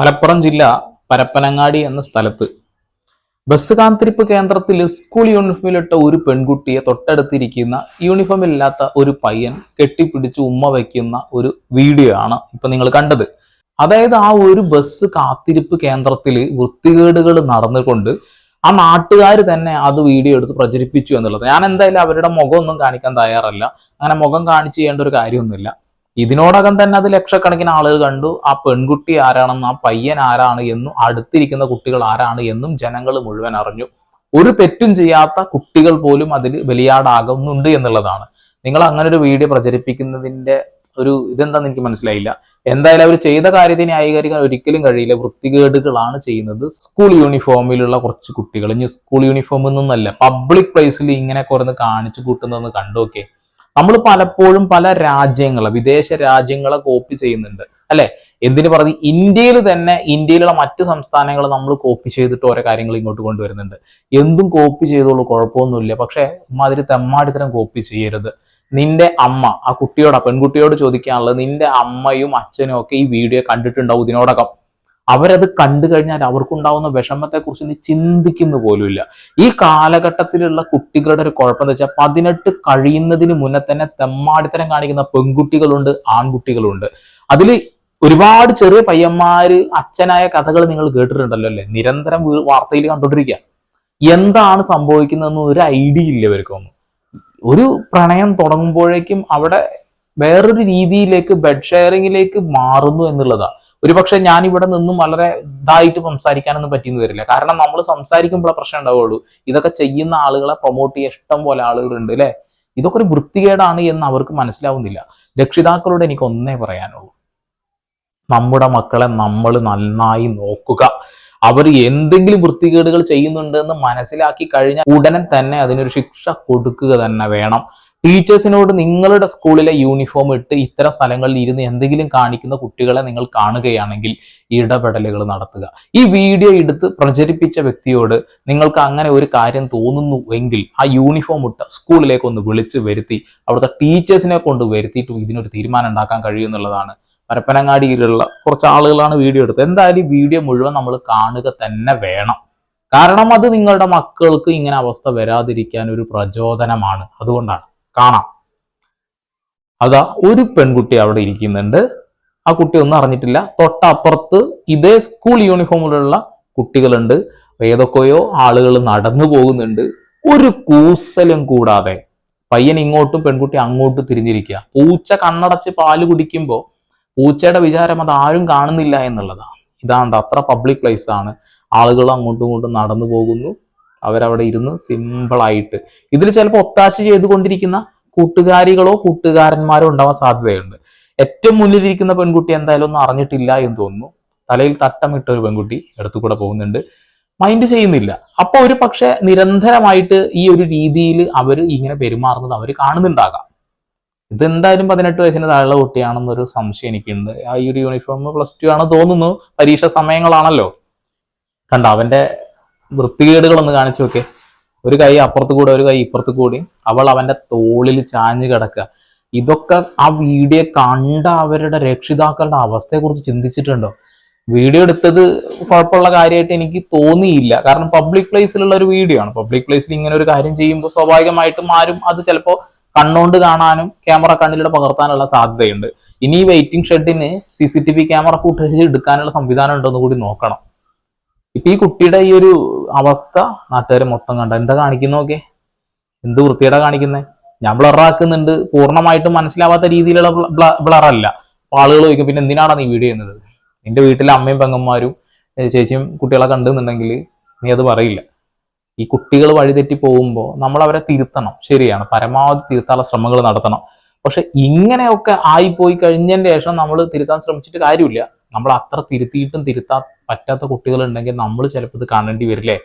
മലപ്പുറം ജില്ല പരപ്പനങ്ങാടി എന്ന സ്ഥലത്ത്. ബസ് കാത്തിരിപ്പ് കേന്ദ്രത്തിൽ സ്കൂൾ യൂണിഫോമിലിട്ട ഒരു പെൺകുട്ടിയെ തൊട്ടടുത്തിരിക്കുന്ന യൂണിഫോം ഇല്ലാത്ത ഒരു പയ്യൻ കെട്ടിപ്പിടിച്ച് ഉമ്മ വയ്ക്കുന്ന ഒരു വീഡിയോ ആണ് ഇപ്പൊ നിങ്ങൾ കണ്ടത്. അതായത് ആ ഒരു ബസ് കാത്തിരിപ്പ് കേന്ദ്രത്തിൽ വൃത്തികേടുകൾ നടന്നുകൊണ്ട് ആ നാട്ടുകാർ തന്നെ അത് വീഡിയോ എടുത്ത് പ്രചരിപ്പിച്ചു എന്നുള്ളത്. ഞാൻ എന്തായാലും അവരുടെ മുഖമൊന്നും കാണിക്കാൻ തയ്യാറല്ല. അങ്ങനെ മുഖം കാണിച്ചു ചെയ്യേണ്ട ഒരു കാര്യമൊന്നുമില്ല. ഇതിനോടകം തന്നെ അത് ലക്ഷക്കണക്കിന് ആളുകൾ കണ്ടു. ആ പെൺകുട്ടി ആരാണെന്നും ആ പയ്യൻ ആരാണ് എന്നും അടുത്തിരിക്കുന്ന കുട്ടികൾ ആരാണ് എന്നും ജനങ്ങൾ മുഴുവൻ അറിഞ്ഞു. ഒരു തെറ്റും ചെയ്യാത്ത കുട്ടികൾ പോലും അതിൽ ബലിയാടാകുന്നുണ്ട് എന്നുള്ളതാണ്. നിങ്ങൾ അങ്ങനെ ഒരു വീഡിയോ പ്രചരിപ്പിക്കുന്നതിന്റെ ഒരു ഇതെന്താന്ന് എനിക്ക് മനസ്സിലായില്ല. എന്തായാലും അവർ ചെയ്ത കാര്യത്തെ ന്യായീകരിക്കാൻ ഒരിക്കലും കഴിയില്ല. വൃത്തികേടുകളാണ് ചെയ്യുന്നത്. സ്കൂൾ യൂണിഫോമിലുള്ള കുറച്ച് കുട്ടികൾ. ഇനി സ്കൂൾ യൂണിഫോമിൽ നിന്നല്ല പബ്ലിക് പ്ലേസിൽ ഇങ്ങനെ കുറന്ന് കാണിച്ചു കൂട്ടുന്നതെന്ന് കണ്ടോക്കെ നമ്മൾ പലപ്പോഴും പല രാജ്യങ്ങളെ വിദേശ രാജ്യങ്ങളെ കോപ്പി ചെയ്യുന്നുണ്ട്. അല്ലെ? എന്തിനു പറഞ്ഞ് ഇന്ത്യയിൽ തന്നെ ഇന്ത്യയിലുള്ള മറ്റു സംസ്ഥാനങ്ങൾ നമ്മൾ കോപ്പി ചെയ്തിട്ട് ഓരോ കാര്യങ്ങൾ ഇങ്ങോട്ട് കൊണ്ടുവരുന്നുണ്ട്. എന്തും കോപ്പി ചെയ്തോളൂ കുഴപ്പമൊന്നുമില്ല. പക്ഷെ ഇമാതിരി തെമ്മാടിത്തരം കോപ്പി ചെയ്യരുത്. നിന്റെ അമ്മ ആ കുട്ടിയോട് പെൺകുട്ടിയോട് ചോദിക്കാനുള്ളത് നിന്റെ അമ്മയും അച്ഛനും ഒക്കെ ഈ വീഡിയോ കണ്ടിട്ടുണ്ടാവും ഇതിനോടകം. അവരത് കണ്ടു കഴിഞ്ഞാൽ അവർക്കുണ്ടാവുന്ന വിഷമത്തെക്കുറിച്ച് നീ ചിന്തിക്കുന്നു പോലുമില്ല. ഈ കാലഘട്ടത്തിലുള്ള കുട്ടികളുടെ ഒരു കുഴപ്പം എന്താ വെച്ചാൽ പതിനെട്ട് കഴിയുന്നതിന് മുന്നേ തന്നെ തെമ്മാടിത്തരം കാണിക്കുന്ന പെൺകുട്ടികളുണ്ട് ആൺകുട്ടികളുണ്ട്. അതിൽ ഒരുപാട് ചെറിയ പയ്യന്മാര് അച്ഛനായ കഥകൾ നിങ്ങൾ കേട്ടിട്ടുണ്ടല്ലോ അല്ലേ? നിരന്തരം വാർത്തയിൽ കണ്ടോണ്ടിരിക്കുക എന്താണ് സംഭവിക്കുന്നതെന്ന് ഒരു ഐഡിയ ഇല്ല ഇവർക്കൊന്നും ഒരു പ്രണയം തുടങ്ങുമ്പോഴേക്കും അവിടെ വേറൊരു രീതിയിലേക്ക് ബെഡ് ഷെയറിങ്ങിലേക്ക് മാറുന്നു എന്നുള്ളതാ. ഒരുപക്ഷെ ഞാൻ ഇവിടെ നിന്നും വളരെ ഇതായിട്ട് സംസാരിക്കാനൊന്നും പറ്റിയെന്ന് വരില്ല. കാരണം നമ്മൾ സംസാരിക്കുമ്പോഴേ പ്രശ്നം ഉണ്ടാവുള്ളൂ. ഇതൊക്കെ ചെയ്യുന്ന ആളുകളെ പ്രൊമോട്ട് ചെയ്യാൻ ഇഷ്ടം പോലെ ആളുകളുണ്ട് അല്ലെ ഇതൊക്കെ ഒരു വൃത്തികേടാണ് എന്ന് അവർക്ക് മനസ്സിലാവുന്നില്ല. രക്ഷിതാക്കളോട് എനിക്ക് ഒന്നേ പറയാനുള്ളൂ. നമ്മുടെ മക്കളെ നമ്മൾ നന്നായി നോക്കുക. അവർ എന്തെങ്കിലും വൃത്തികേടുകൾ ചെയ്യുന്നുണ്ടെന്ന് മനസ്സിലാക്കി കഴിഞ്ഞാൽ ഉടനെ തന്നെ അതിനൊരു ശിക്ഷ കൊടുക്കുക തന്നെ വേണം. ടീച്ചേഴ്സിനോട് നിങ്ങളുടെ സ്കൂളിലെ യൂണിഫോം ഇട്ട് ഇത്തരം സ്ഥലങ്ങളിൽ ഇരുന്ന് എന്തെങ്കിലും കാണിക്കുന്ന കുട്ടികളെ നിങ്ങൾ കാണുകയാണെങ്കിൽ ഇടപെടലുകൾ നടത്തുക. ഈ വീഡിയോ എടുത്ത് പ്രചരിപ്പിച്ച വ്യക്തിയോട് നിങ്ങൾക്ക് അങ്ങനെ ഒരു കാര്യം തോന്നുന്നു എങ്കിൽ ആ യൂണിഫോം ഇട്ട് സ്കൂളിലേക്ക് ഒന്ന് വിളിച്ച് വരുത്തി അവിടുത്തെ ടീച്ചേഴ്സിനെ കൊണ്ട് വരുത്തിയിട്ട് ഇതിനൊരു തീരുമാനം ഉണ്ടാക്കാൻ കഴിയുമെന്നുള്ളതാണ് പരപ്പനങ്ങാടിയിലുള്ള കുറച്ച് ആളുകളാണ് വീഡിയോ എടുത്തത്. എന്തായാലും വീഡിയോ മുഴുവൻ നമ്മൾ കാണുക തന്നെ വേണം. കാരണം അത് നിങ്ങളുടെ മക്കൾക്ക് ഇങ്ങനെ അവസ്ഥ വരാതിരിക്കാൻ ഒരു പ്രചോദനമാണ്. അതുകൊണ്ടാണ് കാണാം. അതാ ഒരു പെൺകുട്ടി അവിടെ ഇരിക്കുന്നുണ്ട്. ആ കുട്ടി ഒന്നും അറിഞ്ഞിട്ടില്ല. തൊട്ടപ്പുറത്ത് ഇതേ സ്കൂൾ യൂണിഫോമിലുള്ള കുട്ടികളുണ്ട്. ഏതൊക്കെയോ ആളുകൾ നടന്നു പോകുന്നുണ്ട്. ഒരു കൂസലും കൂടാതെ. പയ്യൻ ഇങ്ങോട്ടും പെൺകുട്ടി അങ്ങോട്ടും തിരിഞ്ഞിരിക്കുക. പൂച്ച കണ്ണടച്ച് പാൽ കുടിക്കുമ്പോൾ പൂച്ചയുടെ വിചാരം അത് ആരും കാണുന്നില്ല എന്നുള്ളതാണ് ഇതാണ്ട് അത്ര പബ്ലിക് പ്ലേസ് ആണ്. ആളുകൾ അങ്ങോട്ടും ഇങ്ങോട്ടും നടന്നു പോകുന്നു. അവരവിടെ ഇരുന്ന് സിമ്പിളായിട്ട് ഇതിൽ ചിലപ്പോൾ ഒത്താശ ചെയ്തുകൊണ്ടിരിക്കുന്ന കൂട്ടുകാരികളോ കൂട്ടുകാരന്മാരോ ഉണ്ടാവാൻ സാധ്യതയുണ്ട്. ഏറ്റവും മുന്നിലിരിക്കുന്ന പെൺകുട്ടി എന്തായാലും ഒന്നും അറിഞ്ഞിട്ടില്ല എന്ന് തോന്നുന്നു. തലയിൽ തട്ടമിട്ട ഒരു പെൺകുട്ടി അടുത്തു കൂടെ പോകുന്നുണ്ട്. മൈൻഡ് ചെയ്യുന്നില്ല. അപ്പൊ ഒരു പക്ഷെ നിരന്തരമായിട്ട് ഈ ഒരു രീതിയിൽ അവർ ഇങ്ങനെ പെരുമാറുന്നത് അവർ കാണുന്നുണ്ടാകാം. ഇതെന്തായാലും പതിനെട്ട് വയസ്സിന് താഴെ കുട്ടിയാണെന്നൊരു സംശയം എനിക്കുണ്ട്. ആ ഈ ഒരു യൂണിഫോം പ്ലസ് ടു ആണ് തോന്നുന്നു. പരീക്ഷ സമയങ്ങളാണല്ലോ. കണ്ട അവന്റെ വൃത്തികേടുകളൊന്ന് കാണിച്ചു നോക്കെ ഒരു കൈ അപ്പുറത്ത് കൂടെ ഒരു കൈ ഇപ്പുറത്ത് കൂടി. അവൾ അവന്റെ തോളിൽ ചാഞ്ഞു കിടക്കുക. ഇതൊക്കെ ആ വീഡിയോ കണ്ട അവരുടെ രക്ഷിതാക്കളുടെ അവസ്ഥയെക്കുറിച്ച് ചിന്തിച്ചിട്ടുണ്ടോ? വീഡിയോ എടുത്തത് കുഴപ്പമുള്ള കാര്യമായിട്ട് എനിക്ക് തോന്നിയില്ല. കാരണം പബ്ലിക് പ്ലേസിലുള്ള ഒരു വീഡിയോ ആണ്. പബ്ലിക് പ്ലേസിൽ ഇങ്ങനെ ഒരു കാര്യം ചെയ്യുമ്പോൾ സ്വാഭാവികമായിട്ടും ആരും അത് ചിലപ്പോൾ കണ്ണുകൊണ്ട് കാണാനും ക്യാമറ കണ്ണിലൂടെ പകർത്താനുള്ള സാധ്യതയുണ്ട്. ഇനി waiting ഷെഡിന് C C T V camera footage എടുക്കാനുള്ള സംവിധാനം ഉണ്ടോ എന്ന് കൂടി നോക്കണം. ഇപ്പൊ ഈ കുട്ടിയുടെ ഈ ഒരു അവസ്ഥ നാട്ടുകാരെ മൊത്തം കണ്ട. എന്താ കാണിക്കുന്നൊക്കെ എന്ത് വൃത്തിയുടെ കാണിക്കുന്നത് ഞാൻ ബ്ലറാക്കുന്നുണ്ട് പൂർണമായിട്ടും മനസ്സിലാവാത്ത രീതിയിലുള്ള ബ്ലറല്ല ആളുകൾ ചോദിക്കും പിന്നെ എന്തിനാണ് നീ വീഡിയോ ചെയ്യുന്നത്? നിന്റെ വീട്ടിലെ അമ്മയും പെങ്ങന്മാരും ചേച്ചിയും കുട്ടികളെ കണ്ടെന്നുണ്ടെങ്കിൽ നീ അത് പറയില്ല. ഈ കുട്ടികൾ വഴിതെറ്റി പോകുമ്പോൾ നമ്മൾ അവരെ തിരുത്തണം. ശരിയാണ്. പരമാവധി തിരുത്താനുള്ള ശ്രമങ്ങൾ നടത്തണം. പക്ഷെ ഇങ്ങനെയൊക്കെ ആയിപ്പോയി കഴിഞ്ഞതിന് ശേഷം നമ്മൾ തിരുത്താൻ ശ്രമിച്ചിട്ട് കാര്യമില്ല. നമ്മൾ അത്ര തിരുത്തിയിട്ടും തിരുത്താൻ പറ്റാത്ത കുട്ടികളുണ്ടെങ്കിൽ നമ്മൾ ചിലപ്പോൾ ഇത് കാണേണ്ടി വരില്ലേ?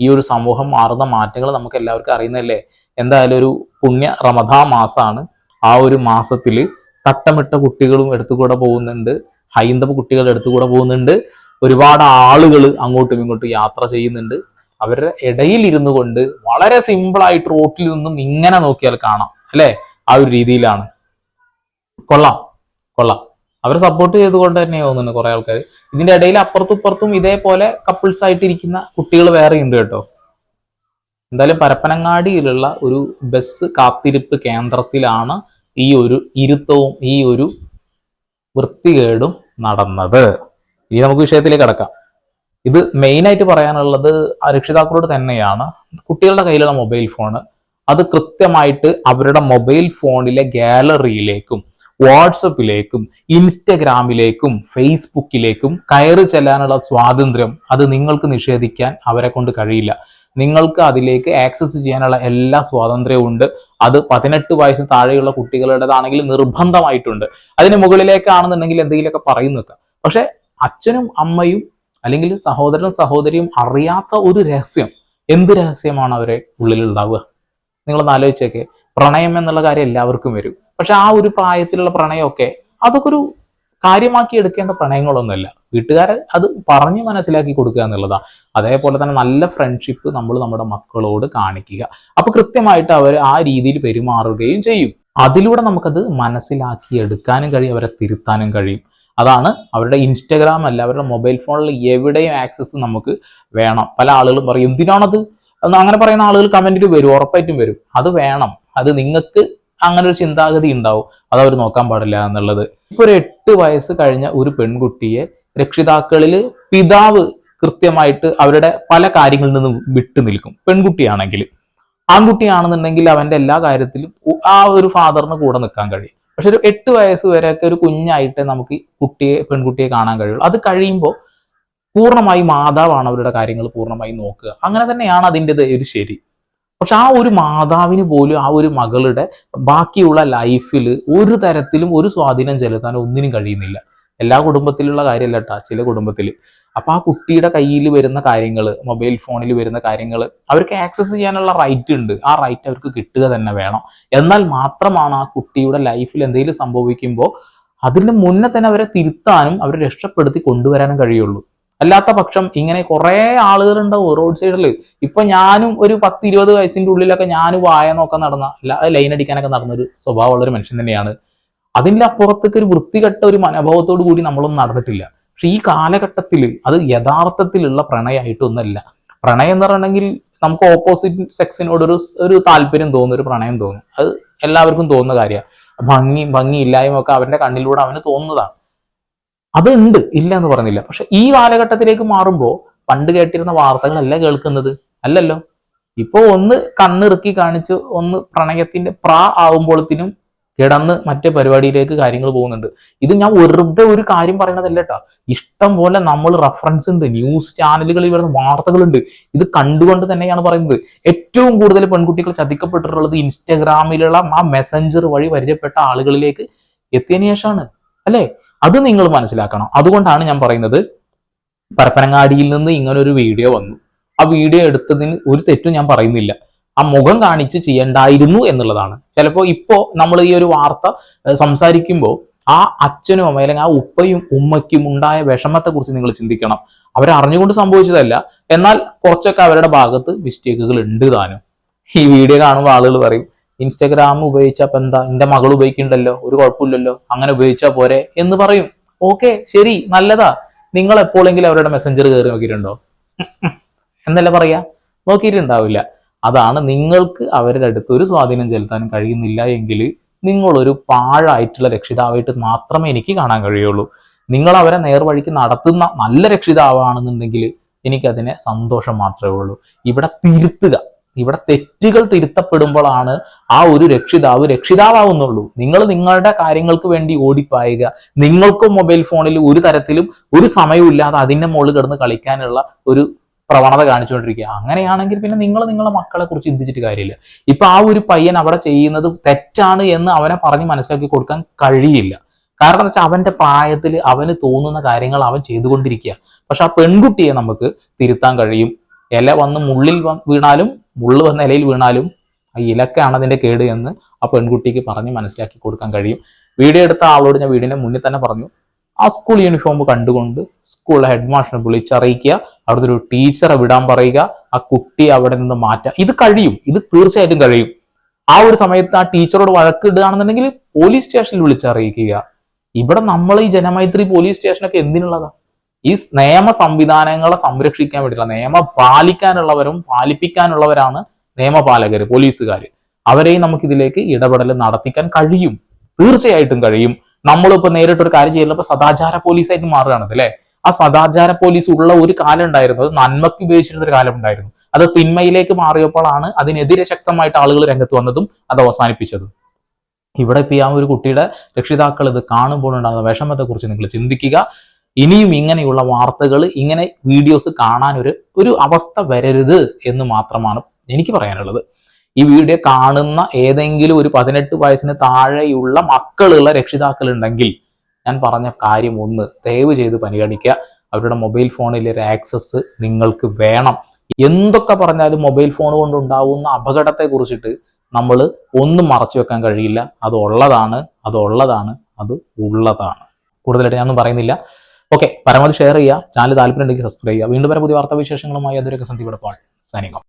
ഈ ഒരു സമൂഹം മാറുന്ന മാറ്റങ്ങൾ നമുക്ക് എല്ലാവർക്കും അറിയുന്നതല്ലേ? എന്തായാലും ഒരു പുണ്യ റമദാ മാസമാണ് ആ ഒരു മാസത്തിൽ തട്ടമിട്ട കുട്ടികളും എടുത്തുകൂടെ പോകുന്നുണ്ട്. ഹൈന്ദവ കുട്ടികൾ എടുത്തുകൂടെ പോകുന്നുണ്ട്. ഒരുപാട് ആളുകൾ അങ്ങോട്ടും ഇങ്ങോട്ടും യാത്ര ചെയ്യുന്നുണ്ട്. അവരുടെ ഇടയിൽ ഇരുന്നു കൊണ്ട് വളരെ സിമ്പിളായിട്ട് റോട്ടിൽ നിന്നും ഇങ്ങനെ നോക്കിയാൽ കാണാം. അല്ലേ? ആ ഒരു രീതിയിലാണ്. കൊള്ളാം. കൊള്ളാം. അവരെ സപ്പോർട്ട് ചെയ്തുകൊണ്ട് തന്നെ കുറെ ആൾക്കാർ ഇതിന്റെ ഇടയിൽ അപ്പുറത്തും ഇപ്പുറത്തും ഇതേപോലെ കപ്പിൾസ് ആയിട്ടിരിക്കുന്ന കുട്ടികൾ വേറെ ഉണ്ട് കേട്ടോ. എന്തായാലും പരപ്പനങ്ങാടിയിലുള്ള ഒരു ബസ് കാത്തിരിപ്പ് കേന്ദ്രത്തിലാണ് ഈ ഒരു ഇരുത്തവും ഈ ഒരു വൃത്തികേടും നടന്നത്. ഇനി നമുക്ക് വിഷയത്തിലേക്ക് കടക്കാം. ഇത് മെയിൻ ആയിട്ട് പറയാനുള്ളത് രക്ഷിതാക്കളോട് തന്നെയാണ്. കുട്ടികളുടെ കയ്യിലുള്ള മൊബൈൽ ഫോൺ അത് കൃത്യമായിട്ട് അവരുടെ മൊബൈൽ ഫോണിലെ ഗാലറിയിലേക്കും വാട്സപ്പിലേക്കും ഇൻസ്റ്റഗ്രാമിലേക്കും ഫേസ്ബുക്കിലേക്കും കയറി ചെല്ലാനുള്ള സ്വാതന്ത്ര്യം അത് നിങ്ങൾക്ക് നിഷേധിക്കാൻ അവരെ കൊണ്ട് കഴിയില്ല. നിങ്ങൾക്ക് അതിലേക്ക് ആക്സസ് ചെയ്യാനുള്ള എല്ലാ സ്വാതന്ത്ര്യവും ഉണ്ട്. അത് പതിനെട്ട് വയസ്സ് താഴെയുള്ള കുട്ടികളുടേതാണെങ്കിൽ നിർബന്ധമായിട്ടുണ്ട്. അതിന് മുകളിലേക്കാണെന്നുണ്ടെങ്കിൽ എന്തെങ്കിലുമൊക്കെ പറയുന്നൊക്കെ പക്ഷെ അച്ഛനും അമ്മയും അല്ലെങ്കിൽ സഹോദരനും സഹോദരിയും അറിയാത്ത ഒരു രഹസ്യം. എന്ത് രഹസ്യമാണ് അവരെ ഉള്ളിലുണ്ടാവുക? നിങ്ങളൊന്ന് ആലോചിച്ചേക്കെ. പ്രണയം എന്നുള്ള കാര്യം എല്ലാവർക്കും വരും. പക്ഷെ ആ ഒരു പ്രായത്തിലുള്ള പ്രണയമൊക്കെ അതൊക്കെ ഒരു കാര്യമാക്കി എടുക്കേണ്ട പ്രണയങ്ങളൊന്നുമല്ല. വീട്ടുകാരെ അത് പറഞ്ഞ് മനസ്സിലാക്കി കൊടുക്കുക എന്നുള്ളതാണ് അതേപോലെ തന്നെ നല്ല ഫ്രണ്ട്ഷിപ്പ് നമ്മൾ നമ്മുടെ മക്കളോട് കാണിക്കുക. അപ്പൊ കൃത്യമായിട്ട് അവർ ആ രീതിയിൽ പെരുമാറുകയും ചെയ്യും. അതിലൂടെ നമുക്കത് മനസ്സിലാക്കി എടുക്കാനും കഴിയും അവരെ തിരുത്താനും കഴിയും. അതാണ് അവരുടെ ഇൻസ്റ്റഗ്രാം അല്ല അവരുടെ മൊബൈൽ ഫോണിൽ എവിടെയും ആക്സസ് നമുക്ക് വേണം. പല ആളുകളും പറയും എന്തിനാണത്? അങ്ങനെ പറയുന്ന ആളുകൾ കമന്റിൽ വരും ഉറപ്പായിട്ടും വരും. അത് വേണം. അത് നിങ്ങൾക്ക് അങ്ങനെ ഒരു ചിന്താഗതി ഉണ്ടാവും. അത് അവർ നോക്കാൻ പാടില്ല എന്നുള്ളത്. ഇപ്പൊ ഒരു എട്ട് വയസ്സ് കഴിഞ്ഞ ഒരു പെൺകുട്ടിയെ രക്ഷിതാക്കളിൽ പിതാവ് കൃത്യമായിട്ട് അവരുടെ പല കാര്യങ്ങളിൽ നിന്നും വിട്ടു നിൽക്കും. പെൺകുട്ടിയാണെങ്കിൽ ആൺകുട്ടിയാണെന്നുണ്ടെങ്കിൽ അവന്റെ എല്ലാ കാര്യത്തിലും ആ ഒരു ഫാദറിന് കൂടെ നിൽക്കാൻ കഴിയും. പക്ഷെ ഒരു എട്ട് വയസ്സ് വരെയൊക്കെ ഒരു കുഞ്ഞായിട്ട് നമുക്ക് കുട്ടിയെ പെൺകുട്ടിയെ കാണാൻ കഴിയുള്ളൂ. അത് കഴിയുമ്പോൾ പൂർണമായി മാതാവാണ് അവരുടെ കാര്യങ്ങൾ പൂർണമായി നോക്കുക. അങ്ങനെ തന്നെയാണ് അതിന്റെ ഒരു ശരി. പക്ഷെ ആ ഒരു മാതാവിന് പോലും ആ ഒരു മകളുടെ ബാക്കിയുള്ള ലൈഫിൽ ഒരു തരത്തിലും ഒരു സ്വാധീനം ചെലുത്താൻ ഒന്നിനും കഴിയുന്നില്ല. എല്ലാ കുടുംബത്തിലുള്ള കാര്യമല്ല കേട്ടോ ചില കുടുംബത്തിൽ അപ്പൊ ആ കുട്ടിയുടെ കയ്യിൽ വരുന്ന കാര്യങ്ങൾ മൊബൈൽ ഫോണിൽ വരുന്ന കാര്യങ്ങൾ അവർക്ക് ആക്സസ് ചെയ്യാനുള്ള റൈറ്റ് ഉണ്ട്. ആ റൈറ്റ് അവർക്ക് കിട്ടുക തന്നെ വേണം. എന്നാൽ മാത്രമാണ് ആ കുട്ടിയുടെ ലൈഫിൽ എന്തെങ്കിലും സംഭവിക്കുമ്പോൾ അതിന് മുന്നേ തന്നെ അവരെ തിരുത്താനും അവരെ രക്ഷപ്പെടുത്തി കൊണ്ടുവരാനും കഴിയുള്ളൂ. അല്ലാത്ത പക്ഷം ഇങ്ങനെ കുറേ ആളുകളുണ്ടാവും റോഡ് സൈഡിൽ ഇപ്പൊ ഞാനും ഒരു പത്ത് ഇരുപത് വയസ്സിന്റെ ഉള്ളിലൊക്കെ ഞാൻ വായ നോക്കാൻ നടന്ന ലൈൻ അടിക്കാനൊക്കെ നടന്ന ഒരു സ്വഭാവമുള്ള ഒരു മനുഷ്യൻ തന്നെയാണ്. അതിന്റെ അപ്പുറത്തേക്ക് ഒരു വൃത്തികെട്ട ഒരു മനോഭാവത്തോടു കൂടി നമ്മളൊന്നും നടന്നിട്ടില്ല. പക്ഷെ ഈ കാലഘട്ടത്തിൽ അത് യഥാർത്ഥത്തിലുള്ള പ്രണയമായിട്ടൊന്നല്ല പ്രണയം എന്ന് പറഞ്ഞിട്ടുണ്ടെങ്കിൽ നമുക്ക് ഓപ്പോസിറ്റ് സെക്സിനോട് ഒരു ഒരു താല്പര്യം തോന്നുന്ന ഒരു പ്രണയം തോന്നും. അത് എല്ലാവർക്കും തോന്നുന്ന കാര്യമാണ്. ഭംഗി ഭംഗി ഇല്ലായ്മ ഒക്കെ അവന്റെ കണ്ണിലൂടെ അവന് തോന്നുന്നതാണ്. അതുണ്ട് ഇല്ല എന്ന് പറഞ്ഞില്ല. പക്ഷെ ഈ കാലഘട്ടത്തിലേക്ക് മാറുമ്പോൾ പണ്ട് കേട്ടിരുന്ന വാർത്തകളല്ല കേൾക്കുന്നത് അല്ലല്ലോ? ഇപ്പോൾ ഒന്ന് കണ്ണിറുക്കി കാണിച്ച് ഒന്ന് പ്രണയത്തിന്റെ പ്രാ ആവുമ്പോഴത്തിനും കിടന്ന് മറ്റേ പരിപാടിയിലേക്ക് കാര്യങ്ങൾ പോകുന്നുണ്ട്. ഇത് ഞാൻ വെറുതെ ഒരു കാര്യം പറയണതല്ല കേട്ടോ ഇഷ്ടം പോലെ നമ്മൾ റഫറൻസ് ഉണ്ട് ന്യൂസ് ചാനലുകളിൽ വരുന്ന വാർത്തകളുണ്ട്. ഇത് കണ്ടുകൊണ്ട് തന്നെയാണ് പറയുന്നത്. ഏറ്റവും കൂടുതൽ പെൺകുട്ടികൾ ചതിക്കപ്പെട്ടിട്ടുള്ളത് ഇൻസ്റ്റഗ്രാമിലുള്ള ആ മെസ്സഞ്ചർ വഴി പരിചയപ്പെട്ട ആളുകളിലേക്ക് എത്തിയതിനു ശേഷമാണ്. അല്ലേ? അത് നിങ്ങൾ മനസ്സിലാക്കണം. അതുകൊണ്ടാണ് ഞാൻ പറയുന്നത് പരപ്പനങ്ങാടിയിൽ നിന്ന് ഇങ്ങനെ ഒരു വീഡിയോ വന്നു. ആ വീഡിയോ എടുത്തതിന് ഒരു തെറ്റും ഞാൻ പറയുന്നില്ല. ആ മുഖം കാണിച്ച് ചെയ്യണ്ടായിരുന്നു എന്നുള്ളതാണ്. ചിലപ്പോൾ ഇപ്പോ നമ്മൾ ഈ ഒരു വാർത്ത സംസാരിക്കുമ്പോൾ ആ അച്ഛനും അമ്മ അല്ലെങ്കിൽ ആ ഉപ്പയും ഉമ്മയ്ക്കും ഉണ്ടായ വിഷമത്തെക്കുറിച്ച് നിങ്ങൾ ചിന്തിക്കണം. അവരറിഞ്ഞുകൊണ്ട് സംഭവിച്ചതല്ല. എന്നാൽ കുറച്ചൊക്കെ അവരുടെ ഭാഗത്ത് മിസ്റ്റേക്കുകൾ ഉണ്ട് താനും. ഈ വീഡിയോ കാണുമ്പോൾ ആളുകൾ പറയും ഇൻസ്റ്റാഗ്രാം ഉപയോഗിച്ചപ്പോ എന്താ എന്റെ മകൾ ഉപയോഗിക്കണ്ടല്ലോ ഒരു കുഴപ്പമില്ലല്ലോ അങ്ങനെ ഉപയോഗിച്ചാ പോരെ എന്ന് പറയും. ഓക്കെ ശരി നല്ലതാ. നിങ്ങൾ എപ്പോഴെങ്കിലും അവരുടെ മെസ്സഞ്ചർ കയറി നോക്കിയിട്ടുണ്ടോ? എന്നല്ല പറയാ? നോക്കിയിട്ടുണ്ടാവില്ല. അതാണ് നിങ്ങൾക്ക് അവരുടെ അടുത്ത് ഒരു സ്വാധീനം ചെലുത്താൻ കഴിയുന്നില്ല എങ്കിൽ നിങ്ങളൊരു പാഴായിട്ടുള്ള രക്ഷിതാവായിട്ട് മാത്രമേ എനിക്ക് കാണാൻ കഴിയുള്ളൂ. നിങ്ങൾ അവരെ നേർവഴിക്ക് നടത്തുന്ന നല്ല രക്ഷിതാവാണെന്നുണ്ടെങ്കിൽ എനിക്കതിനെ സന്തോഷം മാത്രമേ ഉള്ളൂ. ഇവിടെ തിരുത്തുക. ഇവിടെ തെറ്റുകൾ തിരുത്തപ്പെടുമ്പോഴാണ് ആ ഒരു രക്ഷിതാവ് രക്ഷിതാവുന്നുള്ളൂ നിങ്ങൾ നിങ്ങളുടെ കാര്യങ്ങൾക്ക് വേണ്ടി ഓടിപ്പായുക. നിങ്ങൾക്കും മൊബൈൽ ഫോണിൽ ഒരു തരത്തിലും ഒരു സമയവും ഇല്ലാതെ അതിന്റെ മുകളിൽ കിടന്ന് കളിക്കാനുള്ള ഒരു പ്രവണത കാണിച്ചുകൊണ്ടിരിക്കുക. അങ്ങനെയാണെങ്കിൽ പിന്നെ നിങ്ങൾ നിങ്ങളുടെ മക്കളെ കുറിച്ച് ചിന്തിച്ചിട്ട് കാര്യമില്ല. ഇപ്പൊ ആ ഒരു പയ്യൻ അവിടെ ചെയ്യുന്നത് തെറ്റാണ് എന്ന് അവനെ പറഞ്ഞ് മനസ്സിലാക്കി കൊടുക്കാൻ കഴിയില്ല. കാരണം വെച്ചാൽ അവന്റെ പ്രായത്തിൽ അവന് തോന്നുന്ന കാര്യങ്ങൾ അവൻ ചെയ്തുകൊണ്ടിരിക്കുക. പക്ഷെ ആ പെൺകുട്ടിയെ നമുക്ക് തിരുത്താൻ കഴിയും. ഇല വന്ന് മുള്ളിൽ വീണാലും മുള്ള് വന്ന ഇലയിൽ വീണാലും ആ ഇലക്കാണ് അതിന്റെ കേട് എന്ന് ആ പെൺകുട്ടിക്ക് പറഞ്ഞ് മനസ്സിലാക്കി കൊടുക്കാൻ കഴിയും. വീഡിയോ എടുത്ത ആളോട് ഞാൻ വീടിന്റെ മുന്നിൽ തന്നെ പറഞ്ഞു. ആ സ്കൂൾ യൂണിഫോം കണ്ടുകൊണ്ട് സ്കൂളിലെ ഹെഡ് മാസ്റ്ററിനെ വിളിച്ചറിയിക്കുക. അവിടുത്തെ ഒരു ടീച്ചറെ വിടാൻ പറയുക. ആ കുട്ടി അവിടെ നിന്ന് മാറ്റുക ഇത് കഴിയും. ഇത് തീർച്ചയായിട്ടും കഴിയും. ആ ഒരു സമയത്ത് ആ ടീച്ചറോട് വഴക്കിടുകയാണെന്നുണ്ടെങ്കിൽ പോലീസ് സ്റ്റേഷനിൽ വിളിച്ചറിയിക്കുക. ഇവിടെ നമ്മൾ ഈ ജനമൈത്രി പോലീസ് സ്റ്റേഷനൊക്കെ എന്തിനുള്ളതാ? ഈ നിയമ സംവിധാനങ്ങളെ സംരക്ഷിക്കാൻ വേണ്ടിയിട്ടുള്ള നിയമം പാലിക്കാനുള്ളവരും പാലിപ്പിക്കാനുള്ളവരാണ് നിയമപാലകർ പോലീസുകാർ അവരെയും നമുക്ക് ഇതിലേക്ക് ഇടപെടൽ നടത്തിക്കാൻ കഴിയും. തീർച്ചയായിട്ടും കഴിയും. നമ്മളിപ്പോ നേരിട്ടൊരു കാര്യം ചെയ്യുമ്പോൾ സദാചാര പോലീസായിട്ട് മാറുകയാണ് അല്ലേ? ആ സദാചാര പോലീസ് ഉള്ള ഒരു കാലം ഉണ്ടായിരുന്നു. അത് നന്മയ്ക്ക് ഉപയോഗിച്ചിരുന്ന ഒരു കാലം ഉണ്ടായിരുന്നു. അത് തിന്മയിലേക്ക് മാറിയപ്പോഴാണ് അതിനെതിരെ ശക്തമായിട്ട് ആളുകൾ രംഗത്ത് വന്നതും അത് അവസാനിപ്പിച്ചതും. ഇവിടെ ഇപ്പൊ ആ ഒരു കുട്ടിയുടെ രക്ഷിതാക്കൾ ഇത് കാണുമ്പോൾ ഉണ്ടാകുന്ന വിഷമത്തെക്കുറിച്ച് നിങ്ങൾ ചിന്തിക്കുക. ഇനിയും ഇങ്ങനെയുള്ള വാർത്തകൾ ഇങ്ങനെ വീഡിയോസ് കാണാൻ ഒരു ഒരു അവസ്ഥ വരരുത് എന്ന് മാത്രമാണ് എനിക്ക് പറയാനുള്ളത്. ഈ വീഡിയോ കാണുന്ന ഏതെങ്കിലും ഒരു പതിനെട്ട് വയസ്സിന് താഴെയുള്ള മക്കളുള്ള രക്ഷിതാക്കൾ ഉണ്ടെങ്കിൽ ഞാൻ പറഞ്ഞ കാര്യം ഒന്ന് ദയവ് ചെയ്ത് പരിഗണിക്കുക. അവരുടെ മൊബൈൽ ഫോണിൽ ഒരു ആക്സസ് നിങ്ങൾക്ക് വേണം. എന്തൊക്കെ പറഞ്ഞാലും മൊബൈൽ ഫോൺ കൊണ്ടുണ്ടാവുന്ന അപകടത്തെ കുറിച്ചിട്ട് നമ്മൾ ഒന്നും മറച്ചു വെക്കാൻ കഴിയില്ല. അത് ഉള്ളതാണ് അത് ഉള്ളതാണ് അത് ഉള്ളതാണ്. കൂടുതലായിട്ട് ഞാനൊന്നും പറയുന്നില്ല. ഓക്കെ പരമാവധി ഷെയർ ചെയ്യുക. ചാനൽ താല്പര്യം ഉണ്ടെങ്കിൽ സബ്സ്ക്രൈബ് ചെയ്യുക. വീണ്ടും വരെ പുതിയ വാർത്താ വിശേഷങ്ങളുമായി അതൊരു സന്ധി വിടപ്പാൾ സൈനികം